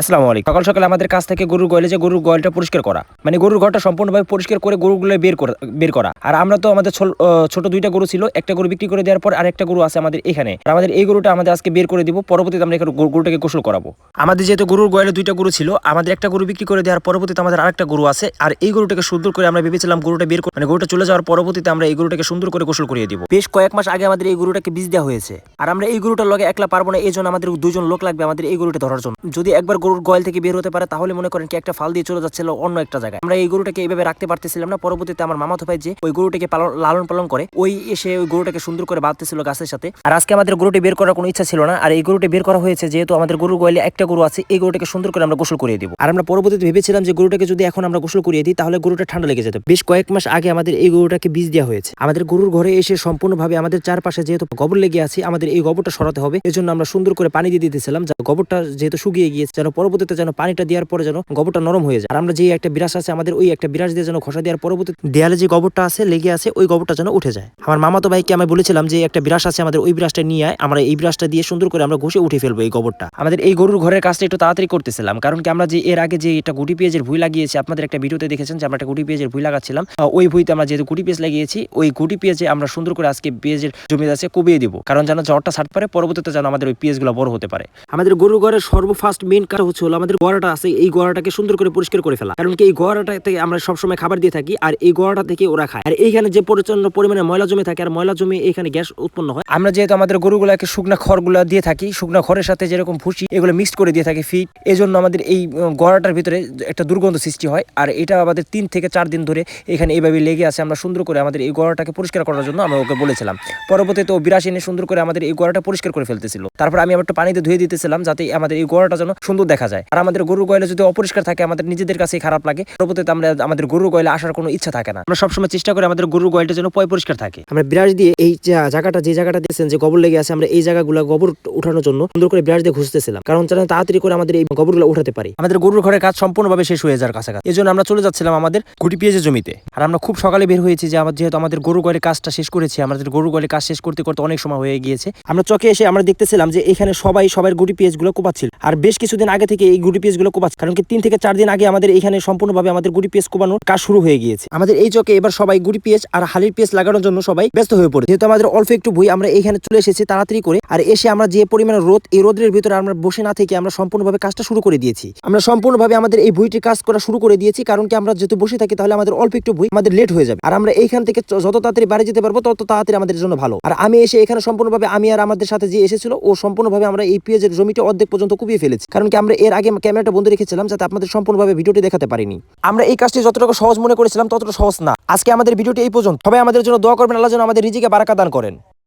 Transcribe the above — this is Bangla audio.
আসসালামু আলাইকুম। সকাল সকাল আমাদের কাছ থেকে গরুর গোয়ালে যে গরুর গোয়ালটা পরিষ্কার করা। মানে গরুর ঘরটা সম্পূর্ণভাবে পরিষ্কার করে গরুগুলো বের করা বের করা। আর আমরা তো আমাদের ছোট দুইটা গরু ছিল, একটা গরু বিক্রি করে দেওয়ার পর আরেকটা গরু আছে আমাদের এখানে। আর আমাদের এই গরুটা আমাদের আজকে বের করে দিব, পরবর্তীতে আমরা এখানে গরুটাকে গোসল করাবো। আমাদের যেহেতু গরুর গোয়ালে দুইটা গরু ছিল, আমাদের একটা গরু বিক্রি করে দেওয়ার পরবর্তীতে আমাদের আরেকটা গরু আছে। আর এই গরুটাকে সুন্দর করে আমরা ভেবেছিলাম গরুটা বের করে মানে গরুটা চলে যাওয়ার পরবর্তীতে আমরা এই গরুটাকে সুন্দর করে গোসল করিয়ে দিব। বেশ কয়েক মাস আগে আমাদের এই গরুটাকে বীজ দেওয়া হয়েছে। আর আমরা এই গরুটার লগে একলা পারব না এই জন্য আমাদের দুজন লোক লাগবে আমাদের এই গরুটা ধরার জন্য। যদি একবার গরুর গোয়াল থেকে বের হতে পারে, তাহলে মনে করেন কি একটা ফাল দিয়ে চলে যাচ্ছিল অন্য একটা জায়গায়। আমরা এই গরুটাকে এইভাবে রাখতে পারতেছিলাম না। পরবর্তীতে আমার মামাতো ভাই যে ওই গরুটাকে লালন পালন করে, ওই এসে ওই গরুটাকে সুন্দর করে বাঁধতেছিল গাছের সাথে। আর আজকে আমাদের গরুটি বের করার কোনো ইচ্ছা ছিল না। আর এই গরুটি বের করা হয়েছে যেহেতু আমাদের গরুর গোয়ালে একটা গরু আছে, এই গরুটাকে সুন্দর করে আমরা গোসল করিয়ে দিব। আর আমরা পরবর্তীতে ভেবেছিলাম যে গরুটাকে যদি এখন আমরা গোসল করিয়ে দিই, তাহলে গরুটা ঠান্ডা লেগে যেত। বেশ কয়েক মাস আগে আমাদের এই গরুটাকে বীজ দেওয়া হয়েছে। আমাদের গরুর ঘরে এসে সম্পূর্ণভাবে আমাদের চারপাশে যেহেতু গোবর লেগে আছে, আমাদের এই গোবরটা সরাতে হবে। এজন্য আমরা সুন্দর করে পানি দিয়ে দিতেছিলাম, যা গোবরটা যেহেতু শুকিয়ে গিয়েছে, যেন পরবর্তীতে যেন পানিটা দেওয়ার পরে যেন গোবরটা নরম হয়ে যায়। আর আমরা যে একটা বিরাস আছে, আমাদের ওই একটা বিরাস দিয়ে যেন ঘষা দেওয়ার পরবর্তী দেয়ালে যে গোবরটা আছে, লেগে আছে, ওই গোবরটা যেন উঠে যায়। আমার মামাতো ভাইকে আমি বলেছিলাম যে, একটা বিরাস আছে, আমাদের ওই বিরাসটা নিয়ে আয়। আমরা এই বিরাসটা দিয়ে সুন্দর করে আমরা ঘষে উঠে ফেলব এই গোবরটা। আমাদের এই গরুর ঘরের কাজটা একটু তাড়াতাড়ি করতেছিলাম, কারণ কি আমরা যে এর আগে যে একটা গুটি পেঁয়াজের ভুই লাগিয়েছি, আপনাদের একটা ভিডিওতে দেখেছেন যে, আমরা একটা গুটি পেঁয়াজের ভুই লাগাচ্ছিলাম। ওই ভুইতে আমরা যেহেতু গুটি পেঁয়াজ লাগিয়েছি, ওই গুটি পেঁয়াজে আমরা সুন্দর করে আজকে পেঁয়াজের জমি আছে কবিয়ে দিব। কারণ যেন জ্বরটা ছাড় পারে, পরবর্তীতে যেন আমাদের ওই পেঁয়াজগুলো বড় হতে পারে। আমাদের গরুর ঘরের সর্বফার্স্ট মেন কাজ হচ্ছে হলো আমাদের গোয়ারাটা আছে, এই গোয়ারাটাকে সুন্দর করে পরিষ্কার করে ফেলা। কারণ কি এই থেকে আমরা সবসময় খাবার দিয়ে থাকি আর এই গোয়ারাটা থেকে ওরা খায়। আর এইখানে যে প্রচণ্ড পরিমাণে ময়লা জমে থাকে আর ময়লা জমে এখানে গ্যাস উৎপন্ন হয়, আমরা যেহেতু আমাদের গরুগুলাকে শুকনা খড়গুলো দিয়ে থাকি, শুকনা খড়ের সাথে যেরকম ভুসি, এগুলো মিক্স করে দিয়ে থাকি ফিট এই জন্য আমাদের এই গোয়ারাটার ভিতরে একটা দুর্গন্ধ সৃষ্টি হয়। আর এটা আমাদের তিন থেকে চার দিন ধরে এখানে এইভাবে লেগে আছে। আমরা সুন্দর করে আমাদের এই গোয়ারাটাকে পরিষ্কার করার জন্য আমরা ওকে বলেছিলাম। পরবর্তীতে ও বিরাশ এনে সুন্দর করে আমাদের এই গোয়ারাটা পরিষ্কার করে ফেলতেছিল। তারপর আমি আবার একটু পানিতে ধুয়ে দিতেছিলাম যাতে আমাদের এই গোয়ারাটা যেন সুন্দর দেখা যায়। আর আমাদের গরুর গয়লা যদি অপরিষ্কার থাকে আমাদের নিজেদের কাছে খারাপ লাগে। পরবর্তীতে আমরা আমাদের গরুর গয়লা আসার কোনো ইচ্ছা থাকে না। আমরা সবসময় চেষ্টা করি আমাদের গরুর গয়লটা যেন পয় পরিষ্কার থাকে। আমরা বিরাশ দিয়ে এই জায়গাটা যে জায়গাটা দিয়েছেন যে গোবর লেগে আছে আমরা এই জায়গাগুলো গোবর উঠানোর জন্য সুন্দর করে বিরাশ দিয়ে ঘুষতেছিলাম। কারণ যেন তাড়াতাড়ি করে আমাদের এই গোবরগুলো উঠাতে পারি। আমাদের গরুর ঘরের কাজ সম্পূর্ণভাবে শেষ হয়ে যাওয়ার কাছাকাছি। এই জন্য আমরা চলে যাচ্ছিলাম আমাদের গুটি পেঁয়াজের জমিতে। আর আমরা খুব সকালে বের হয়েছি যে আমার যেহেতু আমাদের গরু গয়ের কাজটা শেষ করেছি আমাদের গরু গয়ের কাজ শেষ করতে করতে অনেক সময় হয়ে গিয়েছে। আমরা চকে এসে আমরা দেখতেছিলাম যে এখানে সবাই সবার গুটি পেঁয়াজগুলো কোপাচ্ছিল। আর বেশ কিছুদিন আগে থেকে এই গুটি পেঁয়াজগুলো কোপাচ্ছে কারণ কি তিন থেকে চার দিন আগে আমাদের এখানে সম্পূর্ণভাবে আমাদের গুটি পেঁয়াজ কোপানোর কাজ শুরু হয়ে গিয়েছে। আমাদের এই চকে এবার সবাই গুটি পেঁয়াজ আর হালির পেঁয়াজ লাগানোর জন্য সবাই ব্যস্ত হয়ে পড়ে যেহেতু আমাদের অল্প একটু ভুই, আমরা এখানে চলে এসেছি তাড়াতাড়ি করে। আর এসে আমরা যে পরিমাণে রোদ, এই রোদের ভিতরে আমরা বসে না থেকে আমরা সম্পূর্ণভাবে কাজটা শুরু করে দিয়েছি। আমরা সম্পূর্ণভাবে আমাদের এই ভুইটির কাজ করা শুরু করে দিয়েছি। কারণ কি আমরা যেহেতু বসে থাকি, তাহলে আমাদের অল্প একটু ভুই আমাদের লেট হয়ে যাবে। আর আমরা এইখান থেকে যত তাড়াতাড়ি বাড়ি যেতে পারব, তত তাড়াতাড়ি আমাদের জন্য ভালো। আর আমি এসে এখানে সম্পূর্ণভাবে আমি আর আমাদের সাথে যে এসেছিল, ও সম্পূর্ণভাবে আমরা এই পেঁয়াজের জমিটা অর্ধেক পর্যন্ত কুপিয়ে ফেলেছি। কারণ কি আমরা এর আগে ক্যামেরাটা বন্ধ রেখেছিলাম যাতে আপনাদের সম্পূর্ণভাবে ভিডিওটি দেখাতে পারিনি। আমরা এই কাজটি যতটুকু সহজ মনে করেছিলাম ততটা সহজ না। আজকে আমাদের ভিডিওটি এই পর্যন্ত। সবাই আমাদের জন্য দোয়া করবেন, আল্লাহ যেন আমাদের রিজিকে বারাকা দান করেন।